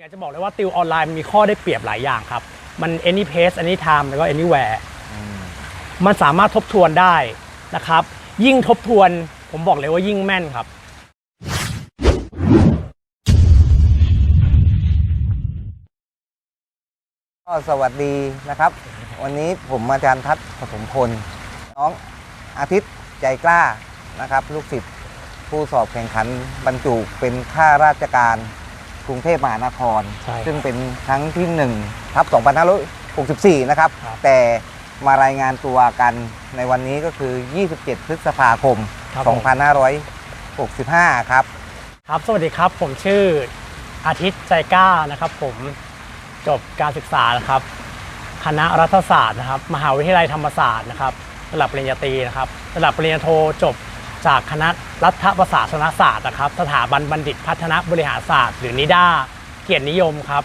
อยากจะบอกเลยว่าติวออนไลน์มันมีข้อได้เปรียบหลายอย่างครับ มัน any pace any time แล้วก็ anywhere มันสามารถทบทวนได้นะครับ ยิ่งทบทวนผมบอกเลยว่ายิ่งแม่นครับ ก็สวัสดีนะครับ วันนี้ผมอาจารย์ทัศน์ปฐมพล น้องอาทิตย์ใจกล้านะครับ ลูกศิษย์ผู้สอบแข่งขันบรรจุเป็นข้าราชการก รุงเทพมหานคร ใช่ครับซึ่งเป็นครั้งที่1ทับ2564 นะครับ ครับ แต่มารายงานตัวกันในวันนี้ก็คือ 27 พฤษภาคม ครับผม2565 ครับ ครับ สวัสดีครับ ผมชื่ออาทิตย์ใจกล้านะครับผมจบการศึกษานะครับ คณะรัฐศาสตร์นะครับ มหาวิทยาลัยธรรมศาสตร์นะครับระดับปริญญาตรีนะครับระดับปริญญาโทจบ จากคณะรัฐประศาสนศาสตร์นะครับ สถาบันบัณฑิตพัฒนบริหารศาสตร์ หรือนิด้าเกียรตินิยมครับ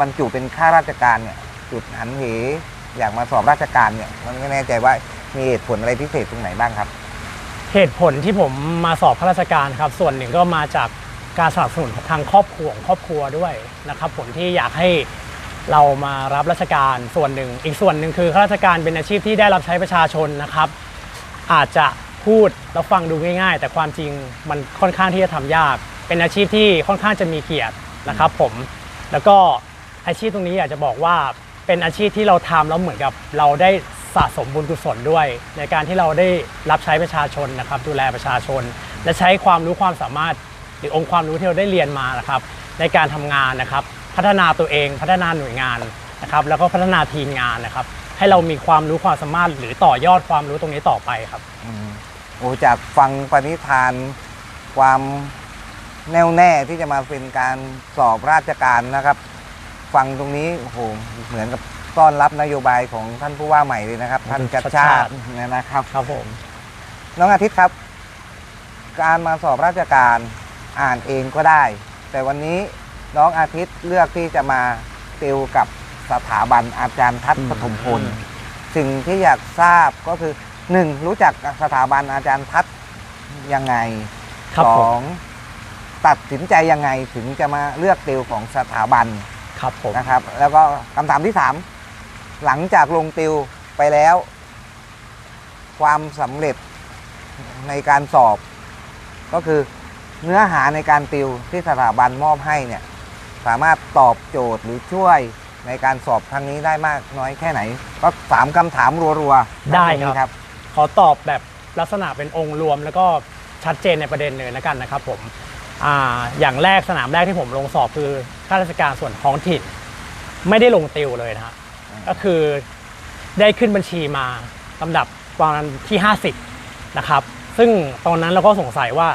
บรรจุเป็นข้าราชการเนี่ยจุดหันเหอยากมาสอบราชการเนี่ยมันไม่แน่ใจว่ามีเหตุผลอะไรพิเศษตรงไหนบ้างครับ เหตุผลที่ผมมาสอบข้าราชการครับ ส่วนหนึ่งก็มาจากการสนับสนุนของทางครอบครัวของครอบครัวด้วยนะครับผลที่อยากให้เรามารับราชการส่วนหนึ่ง อีกส่วนหนึ่งคือข้าราชการเป็นอาชีพที่ได้รับใช้ประชาชนนะครับ อาจจะ พูดแล้วฟังดูง่าย ๆ แต่ความจริงมันค่อนข้างที่จะทำยาก เป็นอาชีพที่ค่อนข้างจะมีเกียรตินะครับผม แล้วก็อาชีพตรงนี้อยากจะบอกว่าเป็นอาชีพที่เราทำแล้วเหมือนกับเราได้สะสมบุญกุศลด้วย ในการที่เราได้รับใช้ประชาชนนะครับ ดูแลประชาชน และใช้ความรู้ความสามารถ หรือองค์ความรู้ที่เราได้เรียนมานะครับ ในการทำงานนะครับ พัฒนาตัวเองพัฒนาหน่วยงานนะครับ แล้วก็พัฒนาทีมงานนะครับ ให้เรามีความรู้ความสามารถหรือต่อยอดความรู้ตรงนี้ต่อไปครับอืม โอ้จากฟังปณิธานความแน่วแน่ที่จะมาเป็นการสอบราชการนะครับ ฟังตรงนี้โอ้โหเหมือนกับต้อนรับนโยบายของท่านผู้ว่าใหม่เลยนะครับ ท่านชัดชาติเนี่ยนะครับครับผมน้องอาทิตย์ครับ การมาสอบราชการอ่านเองก็ได้ แต่วันนี้น้องอาทิตย์เลือกที่จะมาติวกับสถาบันอาจารย์ทัศน์ปฐมพลสิ่งที่อยากทราบก็คือ หนึ่งรู้จักสถาบันอาจารย์ทัศน์ยังไงครับสผอมงตัดสินใจยังไงถึงจะมาเลือกติวของสถาบันครับผมนะครับ แล้วก็คำถามที่สามหลังจากลงติวไปแล้ว ความสำเร็จในการสอบ ก็คือเนื้อหาในการติวที่สถาบันมอบให้เนี่ยสามารถตอบโจทย์หรือช่วยในการสอบครั้งนี้ได้มากน้อยแค่ไหน ก็สามคำถามรัวๆได้ตงนี้ครับ ขอตอบแบบลักษณะเป็นองค์รวม แล้วก็ชัดเจนในประเด็นเลยแล้วกันนะครับผมอาอย่างแรกสนามแรกที่ผมลงสอบคือข้าราชการส่วนท้องถิ่น ไม่ได้ลงติวเลยนะฮะก็คือได้ขึ้นบัญชีมาลำดับประมาณที่ 50 นะครับ ซึ่งตอนนั้นเราก็สงสัยว่า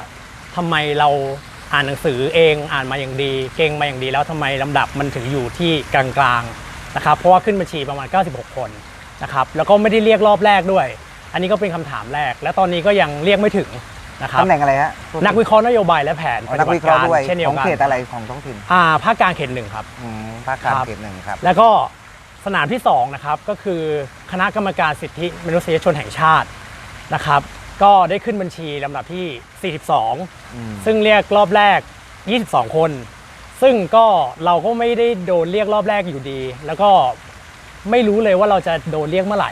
ทำไมเราอ่านหนังสือเองอ่านมาอย่างดี เก่งมาอย่างดี แล้วทำไมลำดับมันถึงอยู่ที่กลางๆนะครับ เพราะว่าขึ้นบัญชีประมาณ 96 คนนะครับ แล้วก็ไม่ได้เรียกรอบแรกด้วย อันนี้ก็เป็นคำถามแรก และตอนนี้ก็ยังเรียกไม่ถึงนะครับตำแหน่งอะไรฮะนักวิเคราะห์นโยบายและแผนอ๋ปอฏินักบัวิติเคราะกาห์รด้วยเช่นเดียขวองกันเขตอะไรของท้องถิ่นอ่าภาคกลางเขตหนึ่งครับ อืมภาคกลางครับ เขตหนึ่งครับ แล้วก็สนามที่2นะครับก็คือคณะกรรมการสิทธิมนุษยชนแห่งชาตินะครับ ก็ได้ขึ้นบัญชีลำดับที่42อืมซึ่งเรียกรอบแรก 22 คน ซึ่งก็เราก็ไม่ได้โดนเรียกรอบแรกอยู่ดี แล้วก็ไม่รู้เลยว่าเราจะโดนเรียกเมื่อไหร่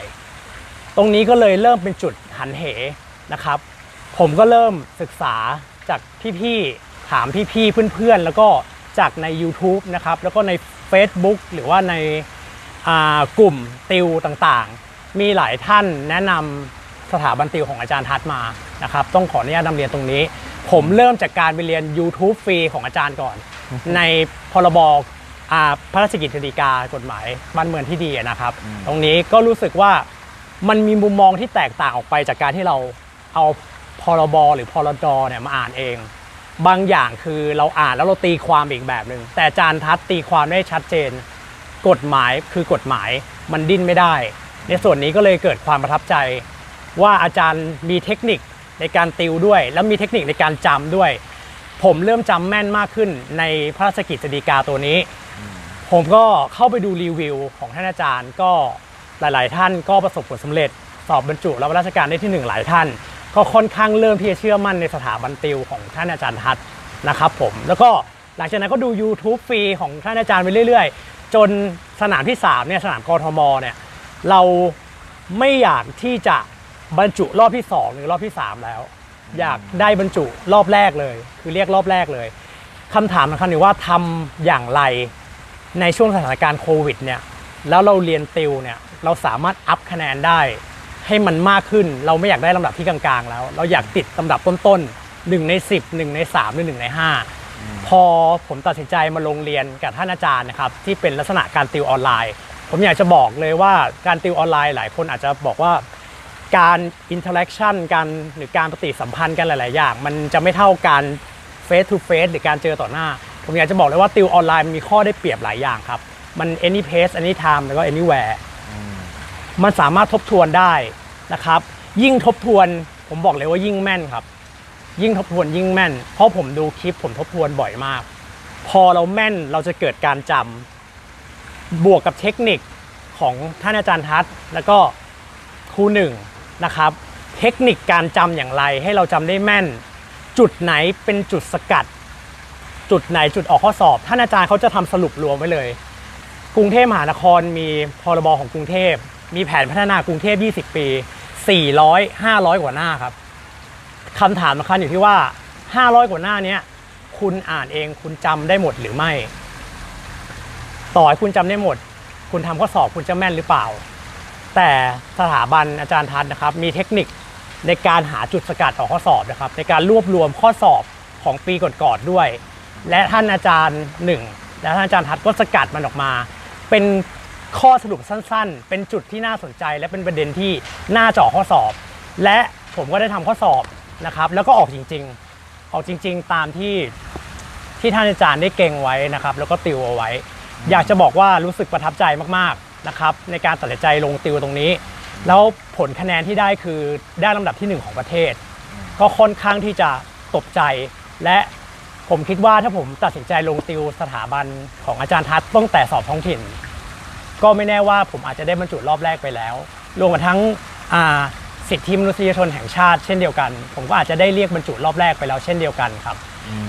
ตรงนี้ก็เลยเริ่มเป็นจุดหันเหนะครับ ผมก็เริ่มศึกษาจากพี่ๆถามพี่ๆเพื่อนๆ แล้วก็จากใน YouTube นะครับ แล้วก็ใน Facebook หรือว่าในากลุ่มติวต่างๆ มีหลายท่านแนะนำสถาบันติวของอาจารย์ทัศมานะครับ ต้องขออนุญาตนำเรียนตรงนี้ ผมเริ่มจากการไปเรียน YouTube ฟรีของอาจารย์ก่อน ในพรบอ่าพระราชกิจสีกากฎหมายบ้านเมืองที่ดีนะครับ ตรงนี้ก็รู้สึกว่า มันมีมุมมองที่แตกต่างออกไปจากการที่เราเอาพรบหรือพรดเนี่ยมาอ่านเอง บางอย่างคือเราอ่านแล้วเราตีความอีกแบบหนึ่งแต่อาจารย์ทัศตีความได้ชัดเจน กฎหมายคือกฎหมายมันดิ้นไม่ได้ ในส่วนนี้ก็เลยเกิดความประทับใจ ว่าอาจารย์มีเทคนิคในการติวด้วย แล้วมีเทคนิคในการจำด้วย ผมเริ่มจำแม่นมากขึ้นในพระราชกิจสีกาตัวนี้ ผมก็เข้าไปดูรีวิวของท่านอาจารย์ก็ หลาย ๆ ท่านก็ประสบผลสำเร็จ สอบบรรจุรับราชการได้ที่หนึ่งหลายท่าน ก็ค่อนข้างเริ่มที่จะเชื่อมั่นในสถาบันติวของท่านอาจารย์ทัศน์นะครับผม แล้วก็หลังจากนั้นก็ดู YouTube ฟรีของท่านอาจารย์ไปเรื่อย ๆ จนสนามที่3เนี่ยสนามกทมเนี่ยเราไม่อยากที่จะบรรจุรอบที่ 2 หรือรอบที่ 3 แล้ว อยากได้บรรจุรอบแรกเลย คือเรียกรอบแรกเลยคำถามสำคัญคือว่าทำอย่างไรในช่วงสถานการณ์โควิดเนี่ย แล้วเราเรียนติวเนี่ยเราสามารถอัพคะแนนได้ให้มันมากขึ้น เราไม่อยากได้ลำดับที่กลางๆ แล้ว เราอยากติดลำดับต้นๆ1ใน10 1ใน3หรือ1ใน 5 พอผมตัดสินใจมาลงเรียนกับท่านอาจารย์นะครับที่เป็นลักษณะการติวออนไลน์ ผมอยากจะบอกเลยว่าการติวออนไลน์หลายคนอาจจะบอกว่าการอินเทอร์แอคชั่นกันหรือการปฏิสัมพันธ์กันหลาย ๆ อย่าง มันจะไม่เท่าการเฟส to เฟสหรือการเจอต่อหน้า ผมอยากจะบอกเลยว่าติวออนไลน์มันมีข้อได้เปรียบหลายอย่างครับ มัน any pace any time แล้วก็ anywhere มันสามารถทบทวนได้นะครับ ยิ่งทบทวนผมบอกเลยว่ายิ่งแม่นครับ ยิ่งทบทวนยิ่งแม่น เพราะผมดูคลิปผมทบทวนบ่อยมาก พอเราแม่นเราจะเกิดการจำบวกกับเทคนิคของท่านอาจารย์ทัศน์แล้วก็ครูหนึ่งนะครับ เทคนิคการจำอย่างไรให้เราจำได้แม่น จุดไหนเป็นจุดสกัด จุดไหนจุดออกข้อสอบ ท่านอาจารย์เขาจะทำสรุปรวมไว้เลย กรุงเทพมหานครมีพรบของกรุงเทพ มีแผนพัฒนากรุงเทพ 20 ปี 400 500 กว่าหน้าครับคำถามสำคัญอยู่ที่ว่า 500 กว่าหน้านี้คุณอ่านเองคุณจำได้หมดหรือไม่ ต่อให้คุณจำได้หมด คุณทำข้อสอบคุณจะแม่นหรือเปล่า แต่สถาบันอาจารย์ทัศน์นะครับ มีเทคนิคในการหาจุดสกัดออกข้อสอบนะครับ ในการรวบรวมข้อสอบของปีก่อนๆด้วย และท่านอาจารย์หนึ่งและท่านอาจารย์ทัศน์ก็สกัดมันออกมา เป็นข้อสรุปสั้นๆ เป็นจุดที่น่าสนใจ และเป็นประเด็นที่น่าเจาะข้อสอบ และผมก็ได้ทำข้อสอบนะครับ แล้วก็ออกจริงๆ ออกจริง ๆ ตามที่ที่ท่านอาจารย์ได้เก่งไว้นะครับ แล้วก็ติวเอาไว้ อยากจะบอกว่ารู้สึกประทับใจมากๆนะครับ ในการตัดสินใจลงติวตรงนี้ แล้วผลคะแนนที่ได้คือได้ลำดับที่หนึ่งของประเทศ ก็ค่อนข้างที่จะตกใจและ ผมคิดว่าถ้าผมตัดสินใจลงติวสถาบันของอาจารย์ทัศน์ตั้งแต่สอบท้องถิ่น ก็ไม่แน่ว่าผมอาจจะได้บรรจุรอบแรกไปแล้ว รวมมาทั้งอ่าสิทธิมนุษยชนแห่งชาติเช่นเดียวกัน ผมก็อาจจะได้เรียกบรรจุรอบแรกไปแล้วเช่นเดียวกันครับ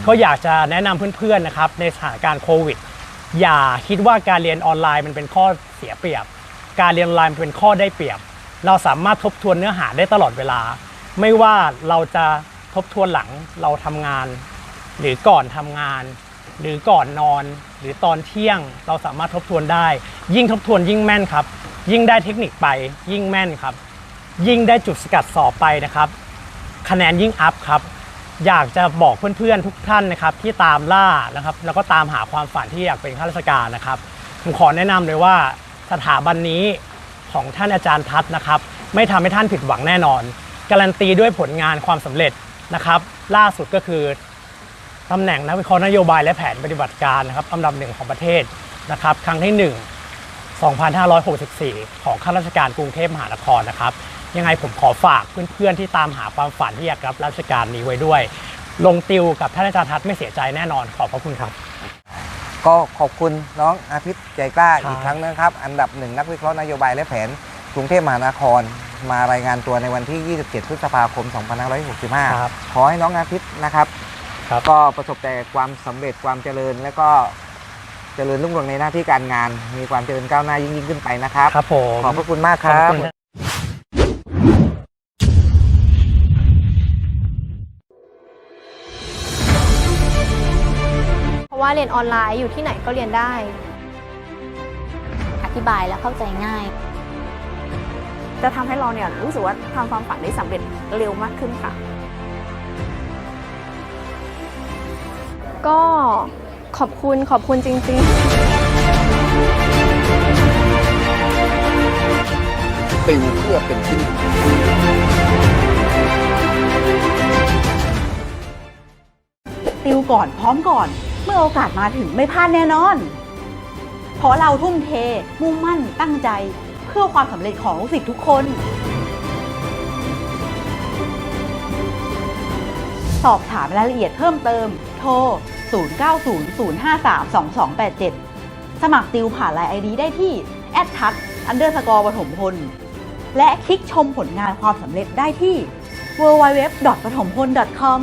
ก็อยากจะแนะนำเพื่อนๆนะครับในสถานการณ์โควิด อย่าคิดว่าการเรียนออนไลน์มันเป็นข้อเสียเปรียบ การเรียนออนไลน์มันเป็นข้อได้เปรียบ เราสามารถทบทวนเนื้อหาได้ตลอดเวลา ไม่ว่าเราจะทบทวนหลังเราทำงาน หรือก่อนทำงาน หรือก่อนนอน หรือตอนเที่ยงเราสามารถทบทวนได้ ยิ่งทบทวนยิ่งแม่นครับ ยิ่งได้เทคนิคไป ยิ่งแม่นครับ ยิ่งได้จุดสกัดสอบไปนะครับ คะแนนยิ่งอัพครับ อยากจะบอกเพื่อนๆทุกท่านนะครับ ที่ตามล่านะครับ แล้วก็ตามหาความฝันที่อยากเป็นข้าราชการนะครับผมขอแนะนำเลยว่าสถาบันนี้ของท่านอาจารย์ทัศนะครับ ไม่ทำให้ท่านผิดหวังแน่นอน การันตีด้วยผลงานความสำเร็จนะครับ ล่าสุดก็คือ ตำแหน่งนักวิเคราะห์นโยบายและแผนปฏิบัติการนะครับอันดับหนึ่งของประเทศนะครับครั้งที่ 1 2564 ของข้าราชการกรุงเทพมหานครนะครับ ยังไงผมขอฝากเพื่อนๆที่ตามหาความฝันที่อยากรับราชการนี้ไว้ด้วย ลงติวกับท่านอาจารย์ทัศน์ไม่เสียใจแน่นอนขอบพระคุณครับ ก็ขอบคุณน้องอาทิตย์ใจกล้าครับอีกครั้งนะครับ อันดับหนึ่งนักวิเคราะห์นโยบายและแผนกรุงเทพมหานคร มารายงานตัวในวันที่ 27 พฤษภาคม 2565ครับขอให้น้องอาทิตย์นะครับ ครับ ก็ประสบแต่ความสำเร็จความเจริญ และก็เจริญรุ่งเรืองในหน้าที่การงาน มีความเจริญก้าวหน้ายิ่งยิ่งขึ้นไปนะครับ ครับผมขอบพระคุณมากคขอบรับ คุณเพราะว่าเรียนออนไลน์อยู่ที่ไหนก็เรียนได้ อธิบายและเข้าใจง่าย จะทำให้เราเนี่ยรู้สึกว่าทำความฝันได้สำเร็จเร็วมากขึ้นค่ะ ก็ขอบคุณขอบคุณจริงๆติวเพื่อเป็นที่หนึ่งติวก่อนพร้อมก่อน เมื่อโอกาสมาถึงไม่พลาดแน่นอน เพราะเราทุ่มเท มุ่งมั่นตั้งใจ เพื่อความสำเร็จของลูกศิษย์ทุกคน สอบถามรายละเอียดเพิ่มเติมโทร 0900532287 สมัครติวผ่านไลน์ไอดีได้ที่แอดทัชอันเดอร์สกอร์ปฐมพล และคลิกชมผลงานความสำเร็จได้ที่ www. ปฐมพล .com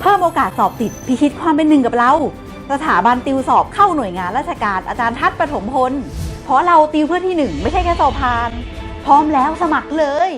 เพิ่มโอกาสสอบติดพิชิตความเป็นหนึ่งกับเรา สถาบันติวสอบเข้าหน่วยงานราชการอาจารย์ทัศน์ปฐมพล เพราะเราติวเพื่อที่หนึ่งไม่ใช่แค่สอบผ่าน พร้อมแล้วสมัครเลย